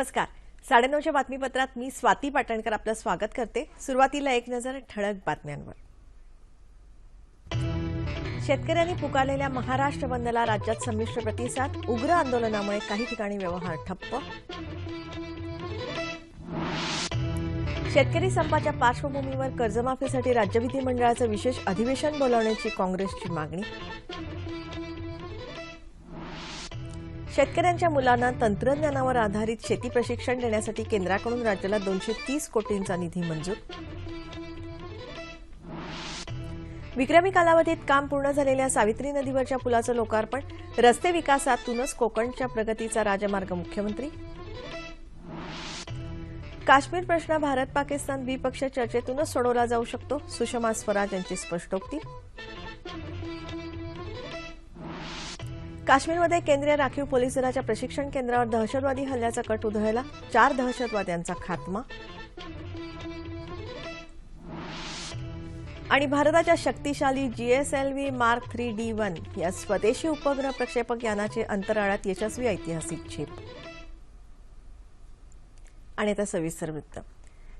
नमस्कार. साडेनऊच्या बातमीपत्रात मी स्वाती पाटणकर आपलं स्वागत करते. सुरुवातीला एक नजर ठळक बातम्यांवर. शेतकऱ्यांनी पुकारलेल्या महाराष्ट्र बंदला राज्यात संमिश्र प्रतिसाद उग्र आंदोलनामुळे काही ठिकाणी व्यवहार ठप्प. शेतकरी संपाच्या पार्श्वभूमीवर कर्जमाफीसाठी राज्य विधिमंडळाचं विशेष अधिवेशन बोलावण्याची काँग्रेसची मागणी. शेतकऱ्यांच्या मुलांना तंत्रज्ञानावर आधारित शेती प्रशिक्षण देण्यासाठी केंद्राकडून राज्याला दोनशे तीस कोटींचा निधी मंजूर. विक्रमी कालावधीत काम पूर्ण झालेल्या सावित्री नदीवरच्या पुलाचं लोकार्पण रस्ते विकासातूनच कोकणच्या प्रगतीचा राजमार्ग मुख्यमंत्री. काश्मीर प्रश्न भारत पाकिस्तान द्विपक्षीय चर्चेतूनच सोडवला जाऊ शकतो सुषमा स्वराज यांची स्पष्टोक्ती. काश्मीरमध्ये केंद्रीय राखीव पोलीस दलाच्या प्रशिक्षण केंद्रावर दहशतवादी हल्ल्याचा कट उधळला. चार दहशतवाद्यांचा खात्मा. आणि भारताच्या शक्तिशाली GSLV mark three D one या स्वदेशी उपग्रह प्रक्षेपक यानाचे अंतराळात यशस्वी ऐतिहासिक झेप आणि आता सविस्तर वृत्त.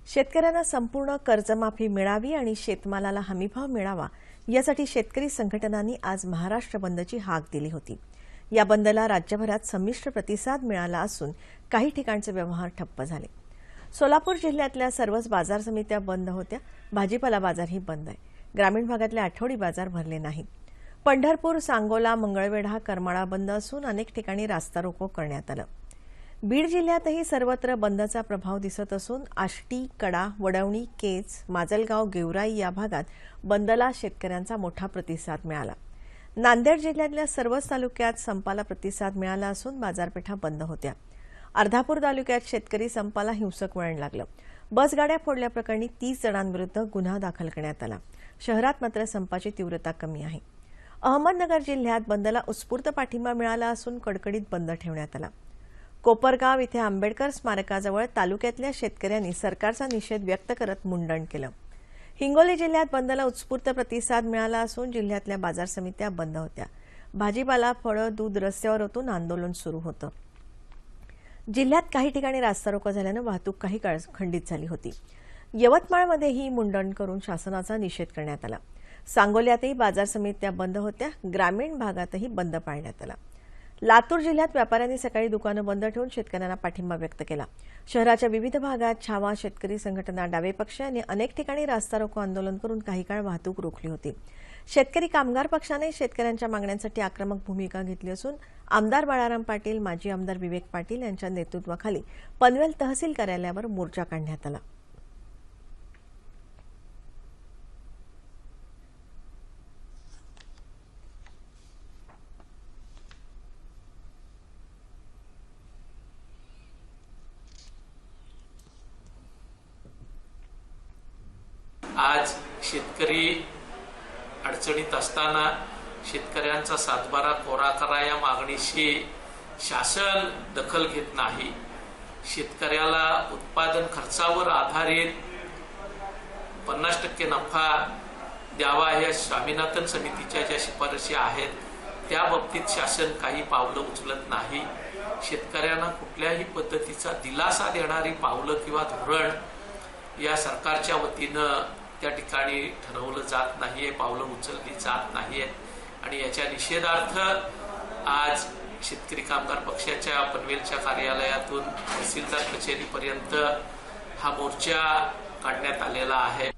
शेतकऱ्यांना संपूर्ण कर्जमाफी मिळावी आणि शेतमालाला हमीभाव मिळावा यासाठी शेतकरी संघटनांनी आज महाराष्ट्र बंदची हाक दिली होती. या बंदला राज्यभरात संमिश्र प्रतिसाद मिळाला असून काही ठिकाणचे व्यवहार ठप्प झाले. सोलापूर जिल्ह्यातल्या सर्वच बाजार समित्या बंद होत्या. भाजीपाला बाजारही बंद आहे. ग्रामीण भागातले आठवडी बाजार भरले नाहीत. पंढरपूर सांगोला मंगळवेढा करमाळा बंद असून अनेक ठिकाणी रास्ता रोको करण्यात आलं. बीड जिल्ह्यातही सर्वत्र बंदचा प्रभाव दिसत असून आष्टी कडा वडवणी केज माजलगाव गेवराई या भागात बंदला शेतकऱ्यांचा मोठा प्रतिसाद मिळाला. नांदेड जिल्ह्यातल्या सर्वच तालुक्यात संपाला प्रतिसाद मिळाला असून बाजारपेठा बंद होत्या. अर्धापूर तालुक्यात शेतकरी संपाला हिंसक वळण लागलं. बसगाड्या फोडल्याप्रकरणी तीस जणांविरुद्ध गुन्हा दाखल करण्यात आला. शहरात मात्र संपाची तीव्रता कमी आहे. अहमदनगर जिल्ह्यात बंदला उत्स्फूर्त पाठिंबा मिळाला असून कडकडीत बंद ठेवण्यात आला. कोपरगाव इथे आंबेडकर स्मारकाजवळ तालुक्यातल्या शेतकऱ्यांनी सरकारचा निषेध व्यक्त करत मुंडण केलं. हिंगोली जिल्ह्यात बंदला उत्स्फूर्त प्रतिसाद मिळाला असून जिल्ह्यातल्या बाजार समित्या बंद होत्या. भाजीपाला फळं दूध रस्त्यावर ओतून आंदोलन सुरू होतं. जिल्ह्यात काही ठिकाणी रास्ता रोको झाल्यानं वाहतूक काही काळ खंडित झाली होती. यवतमाळमध्येही मुंडण करून शासनाचा निषेध करण्यात आला. सांगोल्यातही बाजार समित्या बंद होत्या. ग्रामीण भागातही बंद पाळण्यात आला. लातूर जिल्ह्यात व्यापाऱ्यांनी सकाळी दुकानं बंद ठेवून शेतकऱ्यांना पाठिंबा व्यक्त केला. शहराच्या विविध भागात छावा शेतकरी संघटना डावे पक्ष यांनी अनेक ठिकाणी रास्ता रोको आंदोलन करून काही काळ वाहतूक रोखली होती. शेतकरी कामगार पक्षाने शेतकऱ्यांच्या मागण्यांसाठी आक्रमक भूमिका घेतली असून आमदार बाळाराम पाटील माजी आमदार विवेक पाटील यांच्या नेतृत्वाखाली पनवेल तहसील कार्यालयावर मोर्चा काढण्यात आला आज शेतकरी अडचणीत असताना शेतकऱ्यांचा सातबारा कोरा करा या मागणीशी शासन दखल घेत नाही. शेतकऱ्याला उत्पादन खर्चावर आधारित पन्नास टक्के नफा द्यावा या स्वामीनाथन समितीच्या ज्या शिफारशी आहेत त्या बाबतीत शासन काही पावलं उचलत नाही. शेतकऱ्यांना कुठल्याही पद्धतीचा दिलासा देणारी पावलं किंवा धोरण या सरकारच्या वतीनं त्या ठिकाणी ठरवलं जात नाहीये पावलं उचलली जात नाहीयेत. आणि याच्या निषेधार्थ आज शेतकरी कामगार पक्षाच्या पनवेलच्या कार्यालयातून तहसीलदार कचेरीपर्यंत हा मोर्चा काढण्यात आलेला आहे.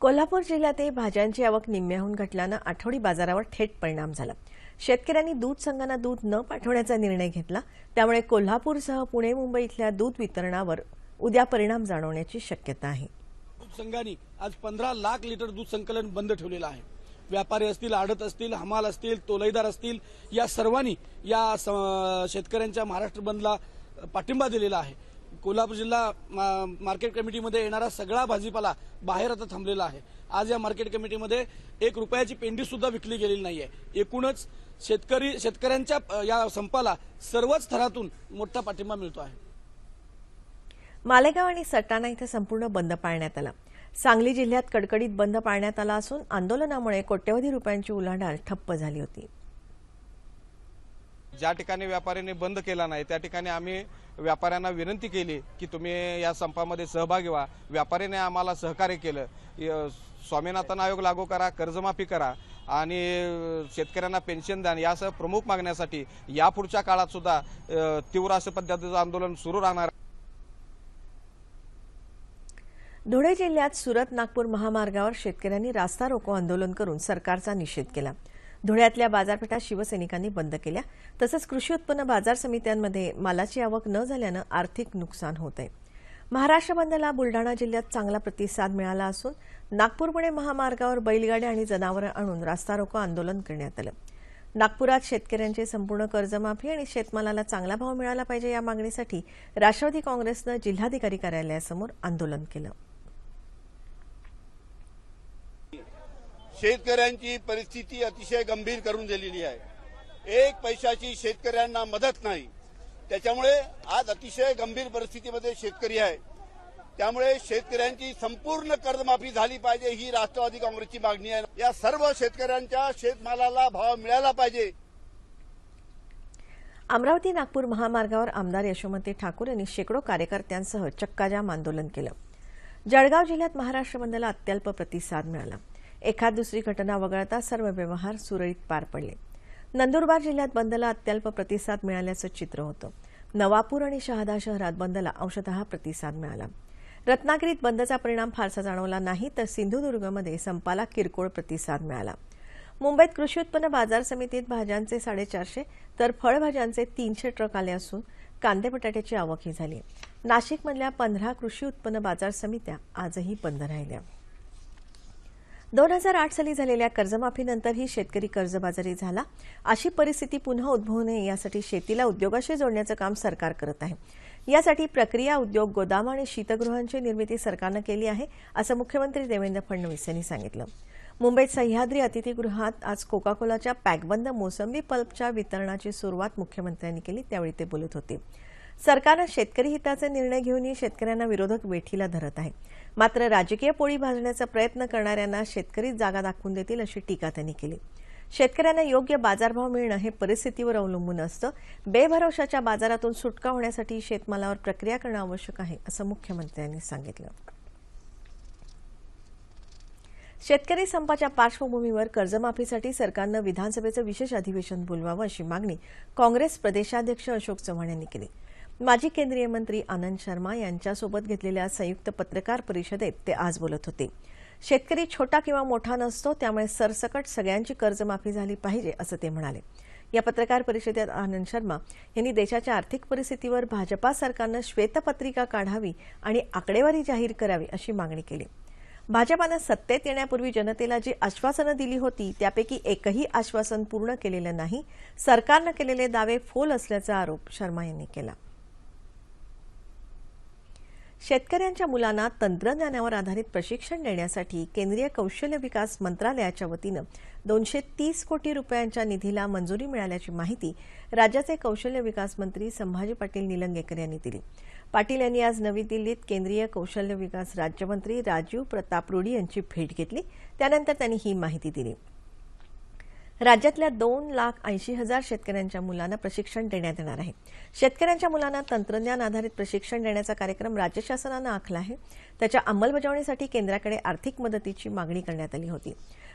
कोल्हापूर जिल्ह्यातही भाज्यांची आवक निम्म्याहून घटल्यानं आठवडी बाजारावर थेट परिणाम झाला. शेतकऱ्यांनी दूध संघांना दूध न पाठवण्याचा निर्णय घेतला. त्यामुळे कोल्हापूरसह पुणे मुंबई इथल्या दूध वितरणावर उद्या परिणाम जाणवण्याची शक्यता आहे. दूध संघांनी आज पंधरा लाख लिटर दूध संकलन बंद ठेवलेलं आहे. व्यापारी असतील आडत असतील हमाल असतील तोलईदार असतील या सर्वांनी या स- शेतकऱ्यांच्या महाराष्ट्र बंदला पाठिंबा दिलेला आहे. कोल्हापूर जिल्हा मा- मार्केट कमिटीमध्ये येणारा सगळा भाजीपाला बाहेर आता थांबलेला आहे. आज या मार्केट कमिटीमध्ये एक रुपयाची पेंडी सुद्धा विकली गेलेली नाहीये. एकूणच शेतकरी शेतकऱ्यांच्या या संपाला सर्वच थरातून मोठा पाठिंबा मिळतो आहे. मालेगाव आणि सटाणा इथं संपूर्ण बंद पाळण्यात आला. सांगली जिल्ह्यात कडकडीत बंद पाळण्यात आला असून आंदोलनामुळे कोट्यवधी रुपयांची उलाढाल ठप्प झाली होती. ज्या ठिकाणी व्यापाऱ्यांनी बंद केला नाही त्या ठिकाणी आम्ही व्यापाऱ्यांना विनंती केली की तुम्ही या संपामध्ये सहभागी व्हा. व्यापाऱ्याने आम्हाला सहकार्य केलं. य- स्वामीनाथन आयोग लागू करा कर्जमाफी करा आणि शेतकऱ्यांना पेन्शन द्या यासह प्रमुख मागण्यासाठी यापुढच्या काळात सुद्धा तीव्र असं पद्धतीचं आंदोलन सुरू राहणार धुळे जिल्ह्यात सुरत नागपूर महामार्गावर शेतकऱ्यांनी रास्ता रोको आंदोलन करून सरकारचा निषेध केला. धुळ्यातल्या बाजारपेठा शिवसैनिकांनी बंद केल्या. तसंच कृषी उत्पन्न बाजार समित्यांमध्ये मालाची आवक न झाल्यानं आर्थिक नुकसान होत आहे महाराष्ट्र बंदला बुलढाणा जिल्ह्यात चांगला प्रतिसाद मिळाला असून नागपूर पुणे महामार्गावर बैलगाड्या आणि जनावरं आणून रास्ता रोको आंदोलन करण्यात आलं. नागपुरात शेतकऱ्यांची संपूर्ण कर्जमाफी आणि शेतमालाला चांगला भाव मिळाला पाहिजे या मागणीसाठी राष्ट्रवादी काँग्रेसनं जिल्हाधिकारी कार्यालयासमोर आंदोलन केलं. शेतकऱ्यांची परिस्थिती अतिशय गंभीर करून दिलेली आहे. एक पैशाची शेतकऱ्यांना मदत नाही. त्याच्यामुळे आज अतिशय गंभीर परिस्थितीमध्ये शेतकरी आहे. त्यामुळे शेतकऱ्यांची संपूर्ण कर्जमाफी झाली पाहिजे ही राष्ट्रवादी काँग्रेसची मागणी आहे. या सर्व शेतकऱ्यांच्या शेतमालाला भाव मिळाला पाहिजे. अमरावती नागपूर महामार्गावर आमदार यशोमती ठाकूर यांनी शेकडो कार्यकर्त्यांसह चक्काजाम आंदोलन केलं. जळगाव जिल्ह्यात महाराष्ट्र बंदला अत्यल्प प्रतिसाद मिळाला. एखाद दुसरी घटना वगळता सर्व व्यवहार सुरळीत पार पडले. नंदुरबार जिल्ह्यात बंदला अत्यल्प प्रतिसाद मिळाल्याचं चित्र होतं. नवापूर आणि शहादा शहरात बंदला अंशतः प्रतिसाद मिळाला. रत्नागिरीत बंदचा परिणाम फारसा जाणवला नाही तर सिंधुदुर्गमध्ये संपाला किरकोळ प्रतिसाद मिळाला. मुंबईत कृषी उत्पन्न बाजार समितीत भाज्यांचे साडेचारशे तर फळभाज्यांचे तीनशे ट्रक आले असून कांदे बटाट्याची आवकही झाली. नाशिकमधल्या पंधरा कृषी उत्पन्न बाजार समित्या आजही बंद राहिल्या. दोन हजार आठ साली झालेल्या कर्जमाफीनंतरही शेतकरी कर्जबाजारी झाला. अशी परिस्थिती पुन्हा उद्भवू नये यासाठी शेतीला उद्योगाशी जोडण्याचं काम सरकार करत आहे. यासाठी प्रक्रिया उद्योग गोदाम आणि शीतगृहांची निर्मिती सरकारनं केली आहे असं मुख्यमंत्री देवेंद्र फडणवीस यांनी सांगितलं. मुंबईत सह्याद्री अतिथीगृहात आज कोका कोलाच्या पॅकबंद मोसंबी पल्पच्या वितरणाची सुरुवात मुख्यमंत्र्यांनी केली त्यावेळी ते बोलत होते. सरकारनं शेतकरी हिताचे निर्णय घेऊनही शेतकऱ्यांना विरोधक वेठीला धरत आहे. मात्र राजकीय पोळी भाजण्याचा प्रयत्न करणाऱ्यांना शेतकरीच जागा दाखवून देतील अशी टीका त्यांनी केली. शेतकऱ्यांना योग्य बाजारभाव मिळणं हे परिस्थितीवर अवलंबून असतं. बेभरवशाच्या बाजारातून सुटका होण्यासाठी शेतमालावर प्रक्रिया करणं आवश्यक आहे असं मुख्यमंत्र्यांनी सांगितलं. शेतकरी संपाच्या पार्श्वभूमीवर कर्जमाफीसाठी सरकारनं विधानसभेचं विशेष अधिवेशन बोलवावं अशी मागणी काँग्रेस प्रदेशाध्यक्ष अशोक चव्हाण यांनी केली. माजी केंद्रीय मंत्री आनंद शर्मा यांच्यासोबत घेतलेल्या संयुक्त पत्रकार परिषदेत ते आज बोलत होते. शेतकरी छोटा किंवा मोठा नसतो त्यामुळे सरसकट सगळ्यांची कर्जमाफी झाली पाहिजे असं ते म्हणाले. या पत्रकार परिषदेत आनंद शर्मा यांनी देशाच्या आर्थिक परिस्थितीवर भाजपा सरकारनं श्वेतपत्रिका काढावी आणि आकडेवारी जाहीर करावी अशी मागणी केली. भाजपानं सत्तेत येण्यापूर्वी जनतेला जी आश्वासनं दिली होती त्यापैकी एकही आश्वासन पूर्ण केलेलं नाही. सरकारनं केलेले दावे फोल असल्याचा आरोप शर्मा यांनी केला. शेतकऱ्यांच्या मुलांना तंत्रज्ञानावर आधारित प्रशिक्षण देण्यासाठी केंद्रीय कौशल्य विकास मंत्रालयाच्या वतीनं दोनशे तीस कोटी रुपयांच्या निधीला मंजुरी मिळाल्याची माहिती राज्याचे कौशल्य विकास मंत्री संभाजी पाटील निलंगेकर यांनी दिली. पाटील यांनी आज नवी दिल्लीत केंद्रीय कौशल्य विकास राज्यमंत्री राजीव प्रताप रुडी यांची भेट घेतली. त्यानंतर त्यांनी ही माहिती दिली. राज्यातल्या दोन लाख ऐंशी हजार शेतकऱ्यांच्या मुलांना प्रशिक्षण देण्यात येणार आहे. शेतकऱ्यांच्या मुलांना तंत्रज्ञान आधारित प्रशिक्षण देण्याचा कार्यक्रम राज्य शासनानं आखला आहे. त्याच्या अंमलबजावणीसाठी केंद्राकडे आर्थिक मदतीची मागणी करण्यात आली होती.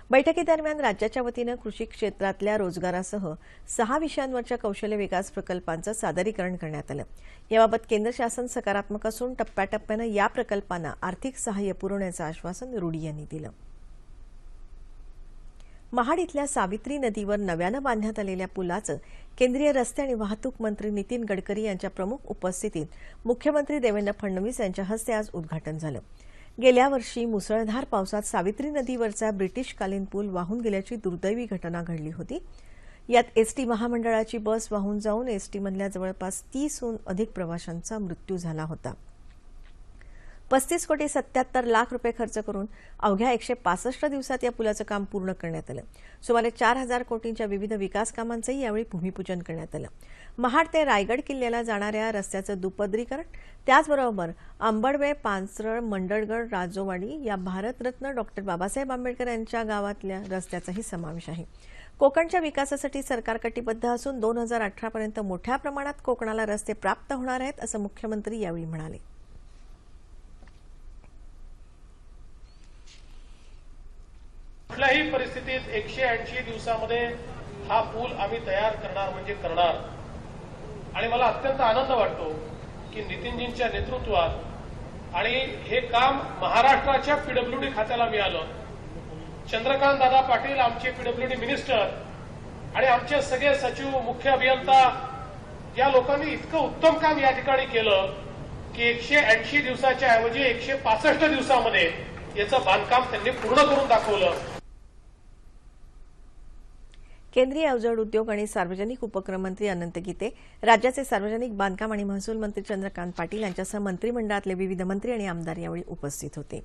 बैठकीदरम्यान राज्याच्या वतीनं कृषी क्षेत्रातल्या रोजगारासह सहा विषयांवरच्या कौशल्य विकास प्रकल्पांचं सादरीकरण करण्यात आलं. याबाबत केंद्र शासन सकारात्मक असून टप्प्याटप्प्यानं या प्रकल्पांना आर्थिक सहाय्य पुरवण्याचं आश्वासन रुडी यांनी दिलं. महाड इथल्या सावित्री नदीवर नव्यानं बांधण्यात आलेल्या पुलाचं केंद्रीय रस्ते आणि वाहतूक मंत्री नितीन गडकरी यांच्या प्रमुख उपस्थितीत मुख्यमंत्री देवेंद्र फडणवीस यांच्या हस्ते आज उद्घाटन झालं. गेल्या वर्षी मुसळधार पावसात सावित्री नदीवरचा ब्रिटिशकालीन पूल वाहून गेल्याची दुर्दैवी घटना घडली होती. यात एसटी महामंडळाची बस वाहून जाऊन एसटीमधल्या जवळपास तीसहून अधिक प्रवाशांचा मृत्यू झाला होता. पस्तीस कोटी सत्याहत्तर लाख रुपये खर्च करून अवघ्या एकशे पासष्ट दिवसात या पुलाचं काम पूर्ण करण्यात आलं. सुमारे चार हजार कोटींच्या विविध विकास कामांचंही यावेळी भूमिपूजन करण्यात आलं. महाड ते रायगड किल्ल्याला जाणाऱ्या रस्त्याचं दुपदरीकरण त्याचबरोबर अंबडवे पानसरळ मंडळगड राजोवाडी या भारतरत्न डॉक्टर बाबासाहेब आंबेडकर यांच्या गावातल्या रस्त्याचाही समावेश आहे. कोकणच्या विकासासाठी सरकार कटिबद्ध असून दोन हजार अठरापर्यंत मोठ्या प्रमाणात कोकणाला रस्ते प्राप्त होणार आहेत असं मुख्यमंत्री यावेळी म्हणाले. कुठल्याही परिस्थितीत एकशे ऐंशी दिवसामध्ये हा पूल आम्ही तयार करणार म्हणजे करणार. आणि मला अत्यंत आनंद वाटतो की नितीनजींच्या नेतृत्वात आणि हे काम महाराष्ट्राच्या पीडब्ल्यूडी खात्याला मिळालं. चंद्रकांत दादा पाटील आमचे पीडब्ल्यूडी मिनिस्टर आणि आमचे सगळे सचिव मुख्य अभियंता या लोकांनी इतकं उत्तम काम या ठिकाणी केलं की एकशे ऐंशी दिवसाच्या ऐवजी एकशे पासष्ट दिवसामध्ये याचं बांधकाम त्यांनी पूर्ण करून दाखवलं. केंद्रीय अवजड उद्योग आणि सार्वजनिक उपक्रम मंत्री अनंत गीते राज्याचे सार्वजनिक बांधकाम आणि महसूल मंत्री चंद्रकांत पाटील यांच्यासह मंत्रिमंडळातले विविध मंत्री आणि आमदार यावेळी उपस्थित होते.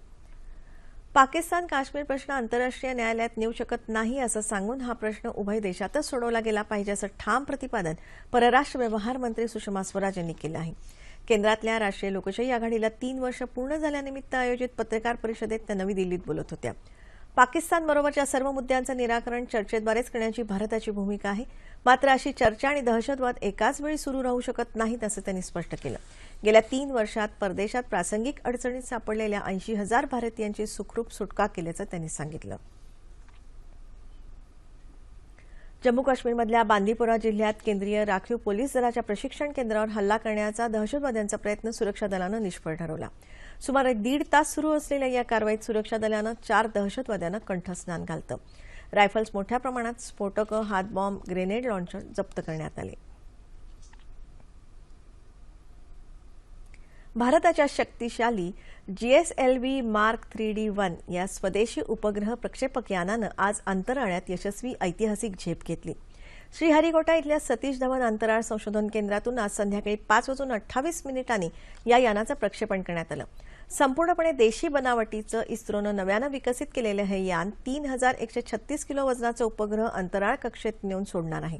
पाकिस्तान काश्मीर प्रश्न आंतरराष्ट्रीय न्यायालयात नेऊ शकत नाही असं सांगून हा प्रश्न उभय देशातच सोडवला गेला पाहिजे असं ठाम प्रतिपादन परराष्ट्र व्यवहार मंत्री सुषमा स्वराज यांनी केलं आहे. केंद्रातल्या राष्ट्रीय लोकशाही आघाडीला तीन वर्ष पूर्ण झाल्यानिमित्त आयोजित पत्रकार परिषदेत त्या नवी दिल्लीत बोलत होत्या. पाकिस्तानबरोबरच्या सर्व मुद्द्यांचं निराकरण चर्चेद्वारेच करण्याची भारताची भूमिका आहे. मात्र अशी चर्चा आणि दहशतवाद एकाच वेळी सुरू राहू शकत नाहीत असं त्यांनी स्पष्ट केलं. गेल्या तीन वर्षात परदेशात प्रासंगिक अडचणीत सापडलेल्या ऐंशी हजार भारतीयांची सुखरूप सुटका केल्याचं त्यांनी सांगितलं. जम्मू काश्मीरमधल्या बांदीपोरा जिल्ह्यात केंद्रीय राखीव पोलीस दलाच्या प्रशिक्षण केंद्रावर हल्ला करण्याचा दहशतवाद्यांचा प्रयत्न सुरक्षा दलानं निष्फळ ठरवला. सुमारे दीड तास सुरू असलेल्या या कारवाईत सुरक्षा दलानं चार दहशतवाद्यांना कंठस्नान घालतं. रायफल्स मोठ्या प्रमाणात स्फोटकं हातबॉम्ब ग्रेनेड लॉन्चर जप्त करण्यात आले. भारताच्या शक्तिशाली GSLV mark three D one या स्वदेशी उपग्रह प्रक्षेपक यानानं आज अंतराळात यशस्वी ऐतिहासिक झेप घेतली. श्रीहरिकोटा इथल्या सतीश धवन अंतराळ संशोधन केंद्रातून आज संध्याकाळी पाच वाजून अठ्ठावीस मिनिटांनी या यानाचं प्रक्षेपण करण्यात आलं. संपूर्णपणे देशी बनावटीचं इस्रोनं नव्यानं विकसित केलेलं हे यान तीन हजार एकशे छत्तीस किलो वजनाचं उपग्रह अंतराळ कक्षेत नेऊन सोडणार आहे.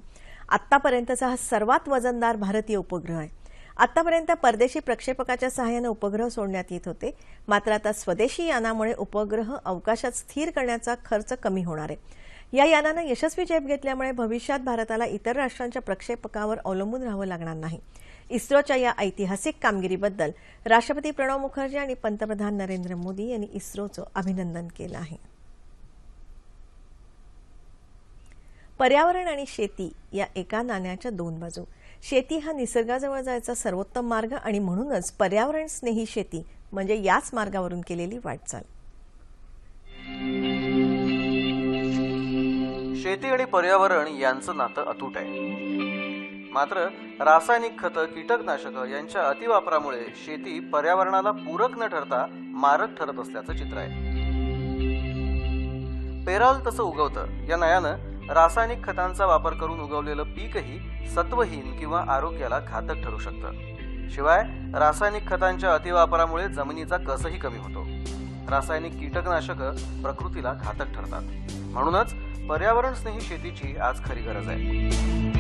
आतापर्यंतचा हा सर्वात वजनदार भारतीय उपग्रह आहे. आतापर्यंत परदेशी प्रक्षेपकाच्या सहाय्यानं उपग्रह सोडण्यात येत होते. मात्र आता स्वदेशी यानामुळे उपग्रह अवकाशात स्थिर करण्याचा खर्च कमी होणार आहे. या यानानं यशस्वी झेप घेतल्यामुळे भविष्यात भारताला इतर राष्ट्रांच्या प्रक्षेपकावर अवलंबून राहावं लागणार नाही. इस्रोच्या या ऐतिहासिक कामगिरीबद्दल राष्ट्रपती प्रणव मुखर्जी आणि पंतप्रधान नरेंद्र मोदी यांनी इस्रोचं अभिनंदन केलं आहे. पर्यावरण आणि शेती या एका नाण्याच्या दोन बाजू. शेती हा निसर्गाजवळ जायचा सर्वोत्तम मार्ग आणि म्हणूनच पर्यावरण स्नेही शेती म्हणजे याच मार्गावरून केलेली वाटचाल. शेती आणि पर्यावरण यांचं नातं अतूट आहे. मात्र रासायनिक खतं कीटकनाशकं यांच्या अतिवापरामुळे शेती पर्यावरणाला पूरक न ठरता मारक ठरत असल्याचं चित्र आहे. पेराल तसं उगवतं. या नयानं रासायनिक खतांचा वापर करून उगवलेलं पीकही सत्वहीन किंवा आरोग्याला घातक ठरू शकतं. शिवाय रासायनिक खतांच्या अतिवापरामुळे जमिनीचा कसही कमी होतो. रासायनिक कीटकनाशकं प्रकृतीला घातक ठरतात. म्हणूनच पर्यावरण स्नेही शेतीची आज खरी गरज आहे.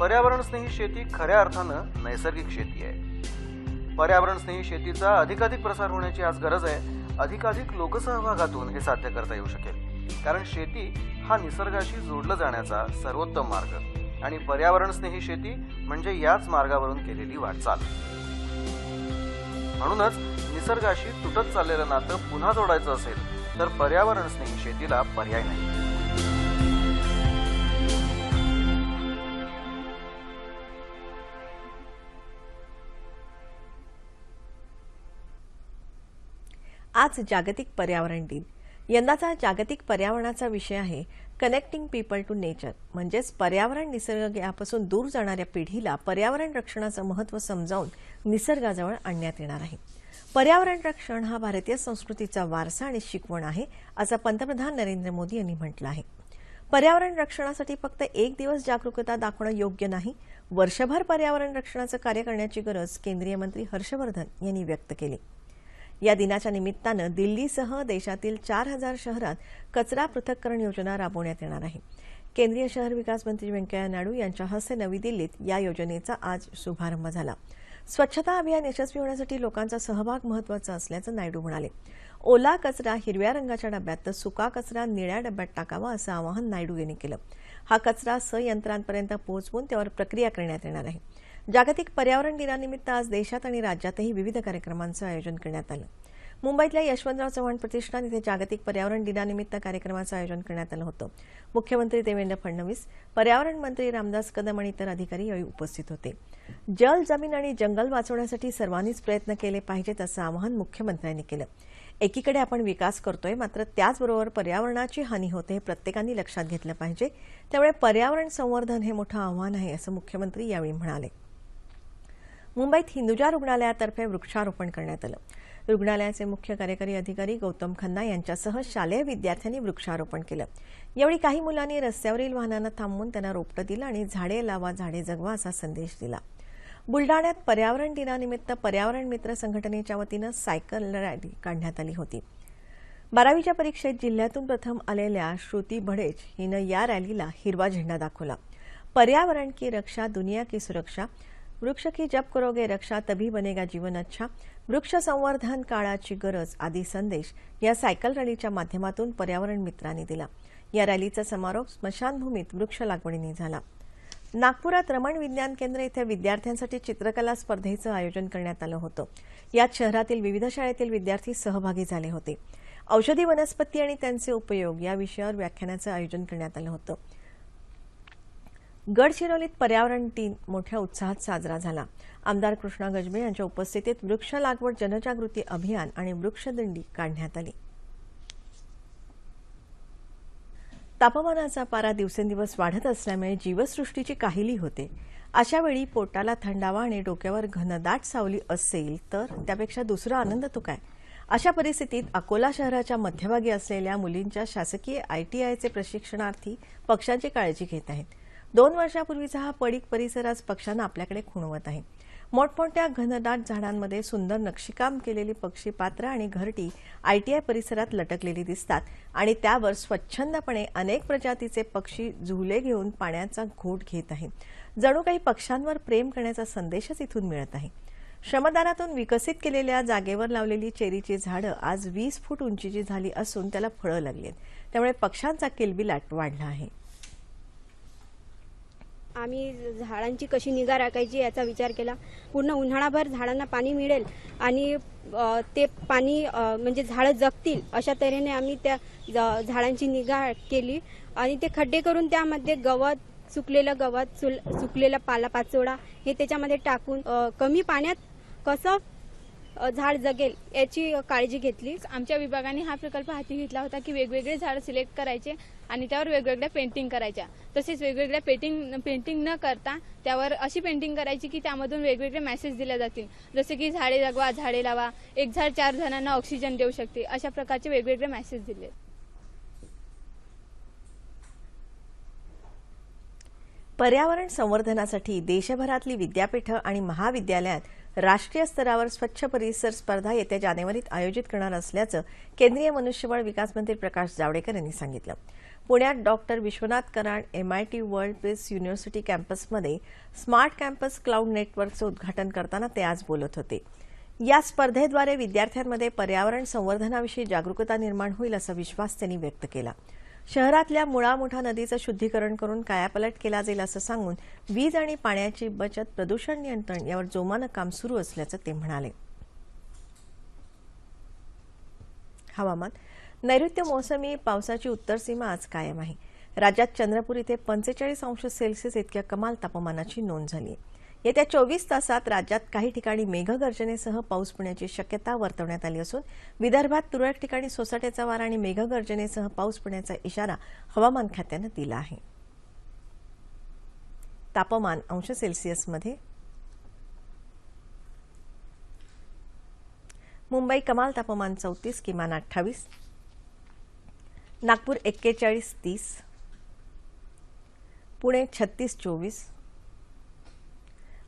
पर्यावरण स्नेही शेती खऱ्या अर्थानं नैसर्गिक शेती आहे. पर्यावरण स्नेही शेतीचा अधिकाधिक प्रसार होण्याची आज गरज आहे. अधिकाधिक लोकसहभागातून हे साध्य करता येऊ शकेल. कारण शेती हा निसर्गाशी जोडलं जाण्याचा सर्वोत्तम मार्ग. आणि पर्यावरण स्नेही शेती म्हणजे याच मार्गावरून केलेली वाटचाल. म्हणूनच निसर्गाशी तुटत चाललेलं नातं पुन्हा जोडायचं असेल तर पर्यावरण स्नेही शेतीला पर्याय नाही. आज जागतिक पर्यावरण दिन. यंदाचा जागतिक पर्यावरणाचा विषय आहे कनेक्टिंग पीपल टू नेचर म्हणजेच पर्यावरण निसर्ग यापासून दूर जाणाऱ्या पिढीला पर्यावरण रक्षणाचं महत्त्व समजावून निसर्गाजवळ आणण्यात येणार आहे. पर्यावरण रक्षण हा भारतीय संस्कृतीचा वारसा आणि शिकवण आहे असं पंतप्रधान नरेंद्र मोदी यांनी म्हटलं आहे. पर्यावरण रक्षणासाठी फक्त एक दिवस जागरूकता दाखवणं योग्य नाही. वर्षभर पर्यावरण रक्षणाचं कार्य करण्याची गरज केंद्रीय मंत्री हर्षवर्धन यांनी व्यक्त केली. या दिनाच्या निमित्तानं दिल्लीसह देशातील चार हजार शहरात कचरा पृथक्करण योजना राबवण्यात येणार आहे. केंद्रीय शहर विकास मंत्री व्यंकय्या नायडू यांच्या हस्ते नवी दिल्लीत या योजनेचा आज शुभारंभ झाला. स्वच्छता अभियान यशस्वी होण्यासाठी लोकांचा सहभाग महत्त्वाचा असल्याचं नायडू म्हणाले. ओला कचरा हिरव्या रंगाच्या डब्यात तर सुका कचरा निळ्या डब्यात टाकावा असं आवाहन नायडू यांनी केलं. हा कचरा संयंत्रांपर्यंत पोहोचवून त्यावर प्रक्रिया करण्यात येणार आहे. जागतिक पर्यावरण दिनानिमित्त आज देशात आणि राज्यातही विविध कार्यक्रमांचं आयोजन करण्यात आलं. मुंबईतल्या यशवंतराव चव्हाण प्रतिष्ठान इथे जागतिक पर्यावरण दिनानिमित्त कार्यक्रमाचं आयोजन करण्यात आलं होतं. मुख्यमंत्री देवेंद्र फडणवीस पर्यावरण मंत्री रामदास कदम आणि इतर अधिकारी यावेळी उपस्थित होते. जल जमीन आणि जंगल वाचवण्यासाठी सर्वांनीच प्रयत्न केले पाहिजेत असं आवाहन मुख्यमंत्र्यांनी केलं. एकीकडे आपण विकास करतोय मात्र त्याचबरोबर पर्यावरणाची हानी होते हे प्रत्येकाने लक्षात घेतलं पाहिजे. त्यामुळे पर्यावरण संवर्धन हे मोठं आव्हान आहे असं मुख्यमंत्री यावेळी म्हणाले. मुंबईत हिंदुजा रुग्णालयातर्फे वृक्षारोपण करण्यात आलं. रुग्णालयाचे मुख्य कार्यकारी अधिकारी गौतम खन्ना यांच्यासह शालेय विद्यार्थ्यांनी वृक्षारोपण केलं. यावेळी काही मुलांनी रस्त्यावरील वाहनांना थांबवून त्यांना रोपटं दिलं आणि झाडे लावा झाडे जगवा असा संदेश दिला. बुलडाण्यात पर्यावरण दिनानिमित्त पर्यावरण मित्र संघटनेच्या वतीनं सायकल रॅली काढण्यात आली होती. बारावीच्या परीक्षेत जिल्ह्यातून प्रथम आलेल्या श्रुती भडेज हिनं या रॅलीला हिरवा झेंडा दाखवला. पर्यावरण की रक्षा दुनिया की सुरक्षा वृक्ष की जप करोगे रक्षा तभी बनेगा जीवन अच्छा. वृक्ष संवर्धन काळाची गरज आदी संदेश या सायकल रॅलीच्या माध्यमातून पर्यावरण मित्रांनी दिला. या रॅलीचा समारोप स्मशानभूमीत वृक्ष लागवडीने झाला. नागपुरात रमण विज्ञान केंद्र इथे विद्यार्थ्यांसाठी चित्रकला स्पर्धेचं आयोजन करण्यात आलं होतं. यात शहरातील विविध शाळेतील विद्यार्थी सहभागी झाले होते. औषधी वनस्पती आणि त्यांचे उपयोग या विषयावर व्याख्यानाचं आयोजन करण्यात आलं होतं. गडचिरोलीत पर्यावरण दिन मोठ्या उत्साहात साजरा झाला. आमदार कृष्णा गजबे यांच्या उपस्थितीत वृक्ष लागवड जनजागृती अभियान आणि वृक्षदिंडी काढण्यात आली. तापमानाचा पारा दिवसेंदिवस वाढत असल्यामुळे जीवसृष्टीची काहिली होते. अशावेळी पोटाला थंडावा आणि डोक्यावर घनदाट सावली असेल तर त्यापेक्षा दुसरा आनंद तो काय? अशा परिस्थितीत अकोला शहराच्या मध्यभागी असलेल्या मुलींच्या शासकीय आयटीआयचे प्रशिक्षणार्थी पक्षांची काळजी घेत आहेत. दोन वर्षापूर्वीचा हा पडीक परिसर आज पक्ष्यांना आपल्याकडे खुणवत आहे. मोठमोठ्या घनदाट झाडांमध्ये सुंदर नक्षीकाम केलेली पक्षी पात्र आणि घरटी आयटीआय परिसरात लटकलेली दिसतात आणि त्यावर स्वच्छंदपणे अनेक प्रजातीचे पक्षी झुले घेऊन पाण्याचा घोट घेत आहेत जणू काही पक्ष्यांवर प्रेम करण्याचा संदेशच इथून मिळत आहे. श्रमदानातून विकसित केलेल्या जागेवर लावलेली चेरीची झाडं आज वीस फूट उंचीची झाली असून त्याला फळं लागली आहेत. त्यामुळे पक्ष्यांचा किलबिलाट वाढला आहे. आम्ही झाडांची कशी निगा राखायची याचा विचार केला. पूर्ण उन्हाळाभर झाडांना पाणी मिळेल आणि ते पाणी म्हणजे झाडं जगतील अशा तऱ्हेने आम्ही त्या ज- झाडांची निगा केली आणि ते खड्डे करून त्यामध्ये गवत सुकलेलं गवत सुल- सुकलेला पालापाचोळा हे त्याच्यामध्ये टाकून कमी पाण्यात कसं झाड जगेल याची काळजी घेतली आमच्या विभागाने हा प्रकल्प हाती घेतला होता की वेगवेगळे झाड सिलेक्ट करायचे आणि त्यावर वेगवेगळ्या पेंटिंग करायच्या. तसेच वेगवेगळ्या पेंटिंग पेंटिंग न करता त्यावर अशी पेंटिंग करायची की त्यामधून वेगवेगळे मेसेज दिले जातील. जसे की झाडे जगवा झाडे लावा एक झाड चार जणांना ऑक्सिजन देऊ शकते अशा प्रकारचे वेगवेगळे मेसेज दिले. पर्यावरण संवर्धनासाठी देशभरातली विद्यापीठं आणि महाविद्यालयात राष्ट्रीय स्तरावर स्वच्छ परिसर स्पर्धा येत्या जानेवारीत आयोजित करणार असल्याचं केंद्रीय मनुष्यबळ विकास मंत्री प्रकाश जावडेकर यांनी सांगितलं. पुण्यात doctor Vishwanath Karad MIT world peace university कॅम्पसमध्ये स्मार्ट कॅम्पस क्लाउड नेटवर्कचं उद्घाटन करताना ते आज बोलत होते. या स्पर्धेद्वारे विद्यार्थ्यांमध्ये पर्यावरण संवर्धनाविषयी जागरूकता निर्माण होईल असा विश्वास त्यांनी व्यक्त केला. शहरातल्या मुळा मोठा नदीचं शुद्धीकरण करून कायापलट केला जाईल असं सांगून वीज आणि पाण्याची बचत प्रदूषण नियंत्रण यावर जोमानं काम सुरू असल्याचं ते म्हणाले. हवामान. नैऋत्य मोसमी पावसाची उत्तर सीमा आज कायम आहे. राज्यात चंद्रपूर इथे पंचेचाळीस अंश सेल्सिअस इतक्या कमाल तापमानाची नोंद झाली आहे येत्या चोवीस तासात राज्यात काही ठिकाणी मेघगर्जनेसह पाऊस पडण्याची शक्यता वर्तवण्यात आली असून विदर्भात तुरळक ठिकाणी सोसाट्याचा वारा आणि मेघगर्जनेसह पाऊस पडण्याचा इशारा हवामान खात्यानं दिला आहे. तापमान अंश सेल्सिअसमध्ये मुंबई कमाल तापमान चौतीस किमान अठ्ठावीस. नागपूर एक्केचाळीस तीस. पुणे छत्तीस चोवीस.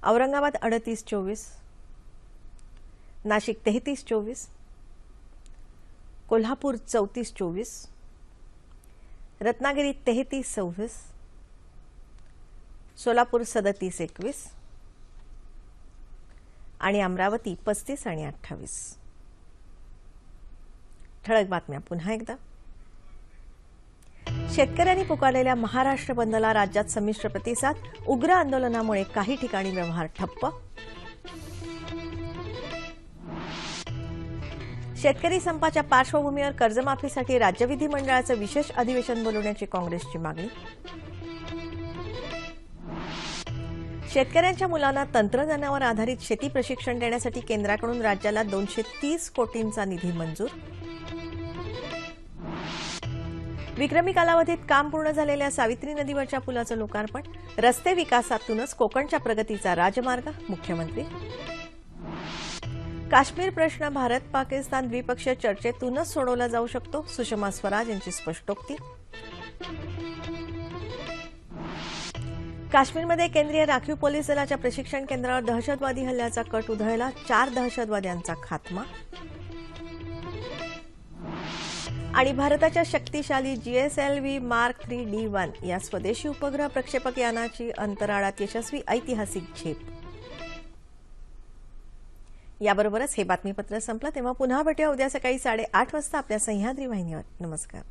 औरंगाबाद अडतीस चोवीस नाशिक तेहतीस चोवीस कोल्हापूर चौतीस चोवीस रत्नागिरी तेहतीस सव्वीस सोलापूर सदतीस एकवीस आणि अमरावती पस्तीस आणि अठ्ठावीस. ठळक बातम्या पुन्हा एकदा. शेतकऱ्यांनी पुकारलेल्या महाराष्ट्र बंदला राज्यात संमिश्र प्रतिसाद उग्र आंदोलनामुळे काही ठिकाणी व्यवहार ठप्प. शेतकरी संपाच्या पार्श्वभूमीवर कर्जमाफीसाठी राज्य विधिमंडळाचं विशेष अधिवेशन बोलवण्याची काँग्रेसची मागणी. शेतकऱ्यांच्या मुलांना तंत्रज्ञानावर आधारित शेती प्रशिक्षण देण्यासाठी केंद्राकडून राज्याला दोनशे तीस कोटींचा निधी मंजूर. विक्रमी कालावधीत काम पूर्ण झालेल्या सावित्री नदीवरच्या पुलाचं लोकार्पण रस्ते विकासातूनच कोकणच्या प्रगतीचा राजमार्ग मुख्यमंत्री. काश्मीर प्रश्न भारत पाकिस्तान द्विपक्षीय चर्चेतूनच सोडवला जाऊ शकतो सुषमा स्वराज यांची स्पष्टोक्ती. काश्मीरमध्ये केंद्रीय राखीव पोलीस दलाच्या प्रशिक्षण केंद्रावर दहशतवादी हल्ल्याचा कट उधळला चार दहशतवाद्यांचा खात्मा. आणि भारताच्या शक्तिशाली GSLV mark three D one या स्वदेशी उपग्रह प्रक्षेपक यानाची अंतराळात यशस्वी ऐतिहासिक झेप. याबरोबरच हे बातमीपत्र संपलं तेव्हा पुन्हा भेटूया उद्या सकाळी साडेआठ वाजता आपल्या सह्याद्री वाहिनीवर. नमस्कार.